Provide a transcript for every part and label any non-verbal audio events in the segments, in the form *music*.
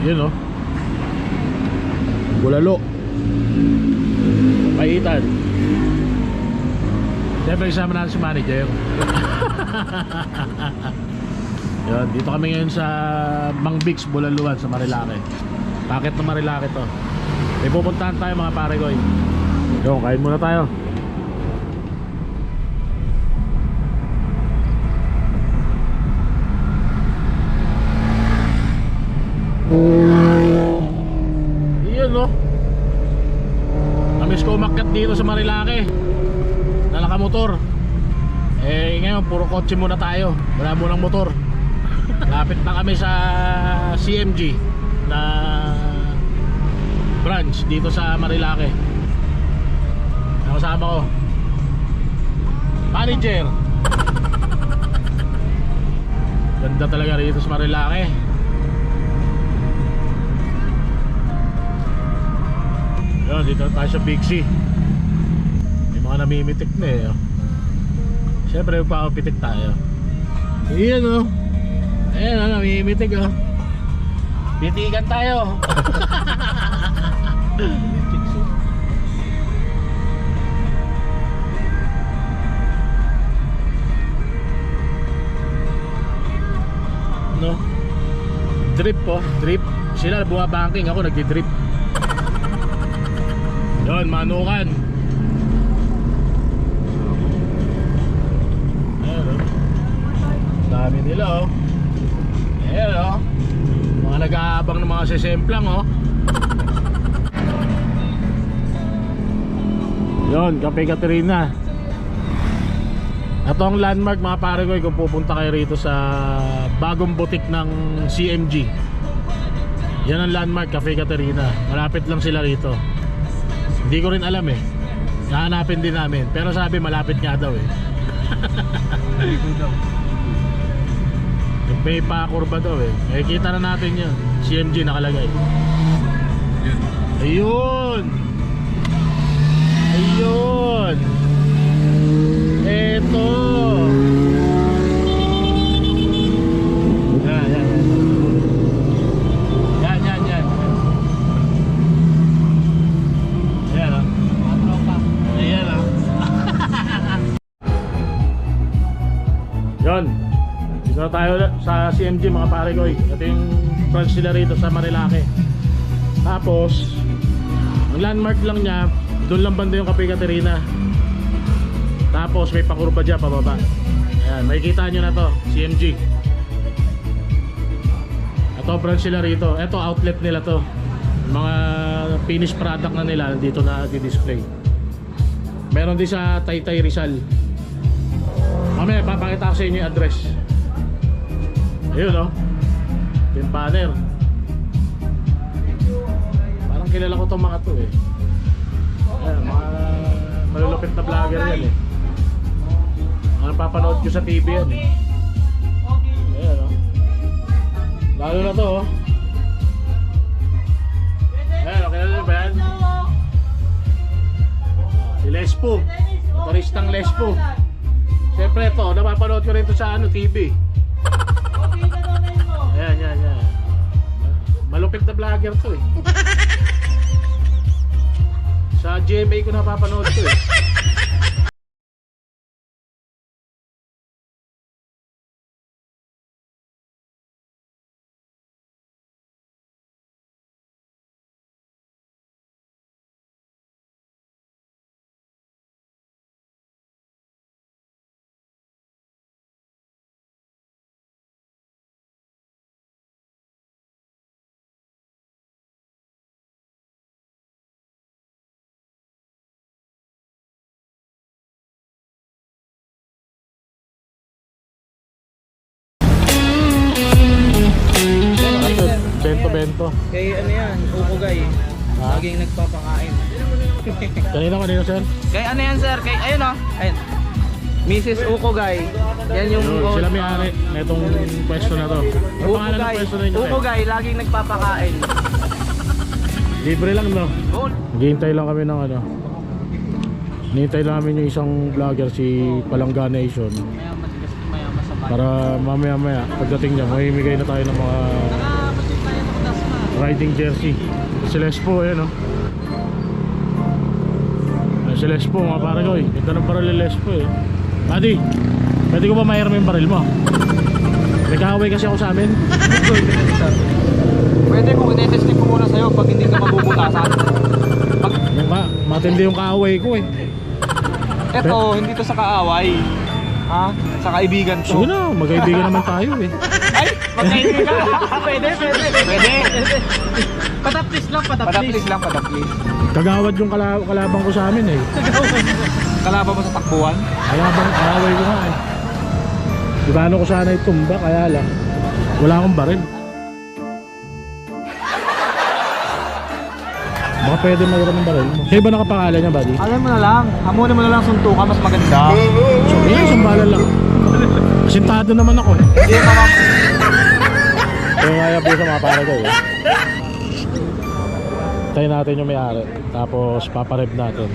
Yun oh. Bulalo. Paitan. Siyempre isama natin si manager. *laughs* Yun, dito kami ngayon sa Mang Bix, Bulaluan sa Marilake. Paket ng Marilake to. May pupuntahan tayo mga pare ko. Yun, kain muna tayo. Iyon no. Namiss ko umakyat dito sa Marilake. Na nakamotor. Eh ngayon puro kotse muna tayo. Wala munang motor. *laughs* Lapit na kami sa CMG na branch dito sa Marilake. Ang kasama ko. Manager. *laughs* Ganda talaga rito sa Marilake. Yun, dito na tayo sa Big C. May mga namimitik na eh. oh. Siyempre, magpapapitik tayo. Iyan oh. Ayan oh, namimitik oh. Pitigan tayo. *laughs* no? Drip po, drip. Sila bumabanking, ako nagdi-drip. Yun, manukan. Ayan oh. Dami nila oh. Ayan oh. Mga nag-aabang ng mga sesemplang oh. Yun, Cafe Caterina. Ito ang landmark mga pare ko kung pupunta kayo rito sa bagong butik ng CMG. Yan ang landmark Cafe Caterina. Malapit lang sila rito. Hindi ko rin alam eh. Nahanapin din namin. Pero sabi malapit nga daw eh. *laughs* May pakurba daw eh. Eh kita na natin yun. CMG nakalagay. Ayun! Ayun! Dito na tayo sa CMG mga pare ko. Ito yung branch nila rito sa Marilake. Tapos, ang landmark lang niya, doon lang banda yung Cafe Caterina. Tapos may pakurba dyan pababa. Ayan, makikita nyo na to, CMG. Ito branch sila rito. Ito outlet nila to. Mga finished product na nila dito na di-display. Meron din sa Taytay Rizal. Mamaya papakita ko sa inyo yung address. Ayun oh. Yung banner. Parang kilala ko tong mga to eh. Ayan, mga malulupit na vlogger yan eh. Mga papanood ko sa TV yan eh. Ayan oh. Lalo na to oh. Ayan, okay na ba yan? Si Lespo. Motoristang Lespo. Siyempre ito, napapanood ko rin to sa ano, TV. Vlogger to eh. Sa GMA ko napapanood to eh. Bento-bento. Kay ano yan, Ukugay. Ha? Laging nagpapakain. *laughs* Kanina kanina sir? Kay ano yan sir? Kay ayun oh. Ayun. Mrs. Ukugay. Yan yung Yun, sila may-ari na itong pwesto na to. Ano pangalan ng Ukugay. pwesto na inyo? Ukugay, laging nagpapakain. *laughs* Libre lang no? Gold. Naghihintay lang kami ng ano. Nihintay lang namin yung isang vlogger si Palangga Nation Mayaman mayaman sa bahay. para mamaya maya pagdating niya mamimigay na tayo ng mga riding jersey. Si Lespo, ayan oh. Ayan si Lespo mga pare ko eh. Ganda ng baril ni Lespo eh. Buddy, pwede ko ba mayroon yung baril mo? May kahaway kasi ako sa amin. Pwede kung i-testing ko muna sa'yo pag hindi ka mabubutasan. Pag matindi yung kahaway ko eh. eto, hindi to sa kaaway. Ha? Sa kaibigan Sige to. na, magkaibigan naman tayo eh. Ay! Magkaibigan! pwede, pwede, pwede. Pataplis lang, pataplis. Pataplis lang, pataplis. Kagawad yung kala kalabang ko sa amin eh. Kalaban mo sa takbuhan? Kalabang kahaway ko nga eh. Di ba ano ko sana itumba, kaya lang. Wala akong baril. Baka pwede mayroon ng baril mo. Sa'yo ba nakapangalan niya, buddy? Alam mo na lang, hamunin mo na lang suntukan, mas maganda. So, yan, sambalan lang. Sintado naman ako eh. Hindi naman. Yung kaya po sa mga pare ko eh. Tayo natin yung may-ari. Tapos papareb natin.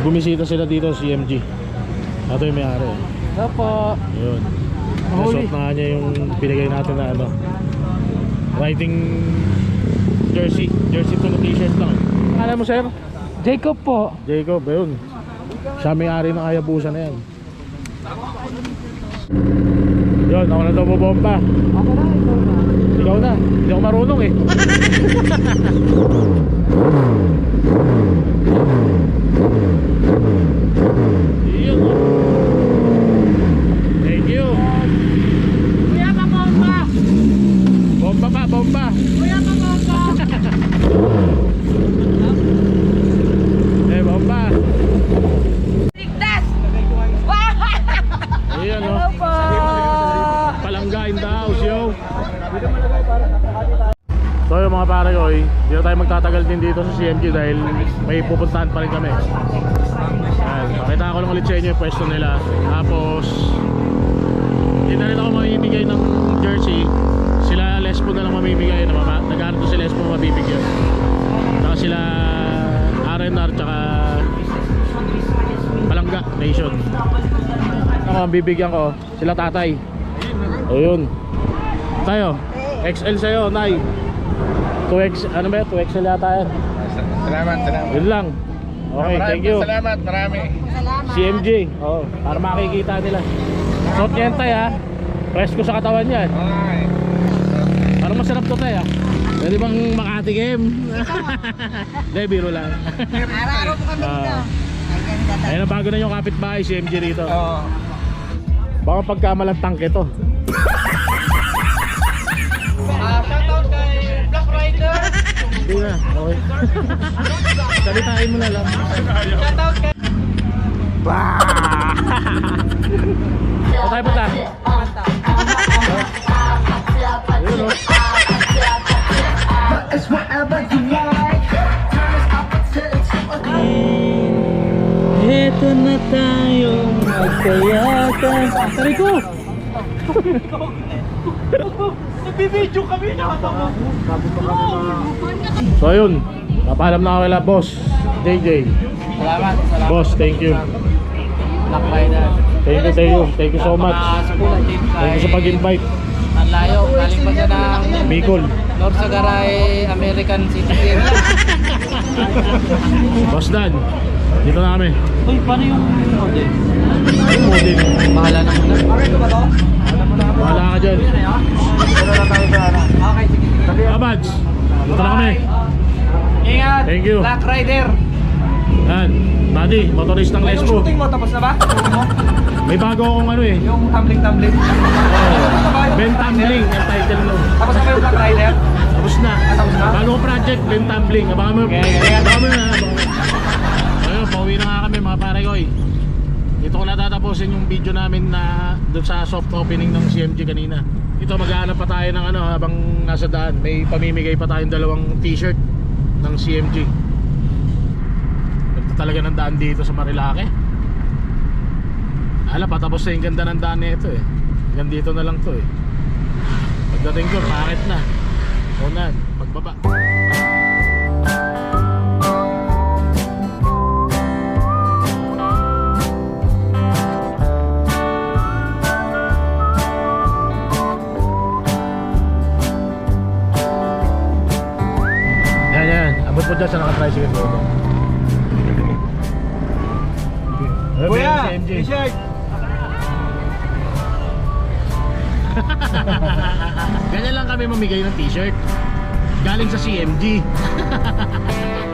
Bumisita sila dito sa CMG. Ito yung may-ari. eh. Opo. Yun. Nasuot na nga niya yung pinigay natin na ano. Riding jersey. Jersey to na t-shirt lang. Alam mo sir? Jacob po. Jacob, yun. Siya may-ari ng Hayabusa na yan. Yun, ako na daw bubomba. Ako na, ikaw na. Ikaw na, hindi ako marunong eh. Yun. Thank you. Kuya pa bomba! Bomba pa, bomba. Magtatagal din dito sa CMG dahil may pupuntahan pa rin kami. Ayan, pakita ko lang ulit sa inyo yung pwesto nila. Tapos, hindi na rin ako mamimigay ng jersey. Sila Lespo na lang mamimigay. Na mama, nag si Lespo mabibigyan. Saka sila R&R tsaka Palangga Nation. Ako ang bibigyan ko, sila tatay. Ayun. Tayo, XL sa'yo, Nay. 2X, ano ba yun? 2XL yata yan. Salamat, salamat. Yun lang. Okay, Maraming thank you. Salamat, marami. CMG. Oh, para makikita nila. Suot niya yan, tay ha. Presko sa katawan yan. Okay. Parang masarap to tay ha. Pwede bang makatikim? *laughs* Hindi, biro lang. Araw-araw po kami Ah. dito. Ayun, bago na yung kapitbahay, CMG rito. Oo. Baka pagkamalang tangke Hindi na, okay. Salitain mo na lang. Shoutout kay... Saan tayo punta? Ayun o. Ito na tayo magkayakan. Aray ko! Nagbibideo kami, nakatawa. So ayun, napaalam na ako kay boss, JJ. Salamat, salamat. Boss, thank you. Black Rider. Thank you, thank you. Thank you so much. Thank you sa pag-invite. Ang layo, galing pa siya ng Bicol. North Sagaray, American citizen. *laughs* Boss Dan, dito na kami. Uy, paano yung model? Yung model. Bahala na muna. Okay ko ba to? Bahala ka dyan. Okay, sige. Ah, Bads, dito na kami. Ingat! Thank you. Black Rider! Yan, buddy, motoristang Yung Lesbo. shooting mo, tapos na ba? May bago akong ano eh. Yung tumbling-tumbling. Oh, Ben Tumbling, ang title mo. Tapos na ba yung Black Rider? Tapos na. Ah, tapos na? Bago project, Ben Tumbling. Abangan mo. Okay, okay. Abangan mo na. abangan mo. Mga pare ko eh. Dito ko natatapusin yung video namin na doon sa soft opening ng CMG kanina. Ito maghahanap pa tayo ng ano habang nasa daan. May pamimigay pa tayong dalawang t-shirt ng CMG. Ganda talaga ng daan dito sa Marilake. Alam, patapos na yung ganda ng daan nito eh. Hanggang dito na lang to eh. Pagdating ko, pangit na. Unan, pagbaba. Tricycle ko. Kuya, CMG. t-shirt. *laughs* Ganyan lang kami mamigay ng t-shirt. Galing sa CMG. *laughs*